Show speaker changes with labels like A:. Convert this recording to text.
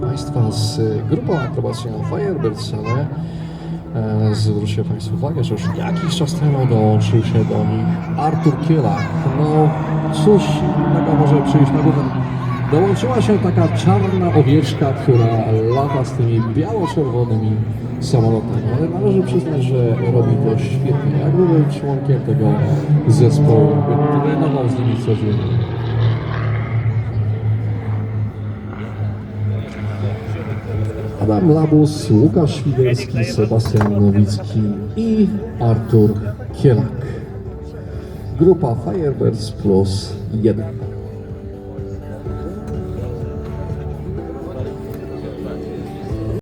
A: Państwa z grupą akrobacyjną Firebirds, ale e, zwróćcie Państwo uwagę, że już jakiś czas temu dołączył się do nich Artur Kielak. No cóż innego może przyjść na górę. Dołączyła się taka czarna owieczka, która lata z tymi biało-czerwonymi samolotami, ale należy przyznać, że robi to świetnie. Jakby był członkiem tego zespołu, by trenował z nimi codziennie. Adam Labus, Łukasz Świderski, Sebastian Nowicki i Artur Kielak. Grupa Firebirds plus 1.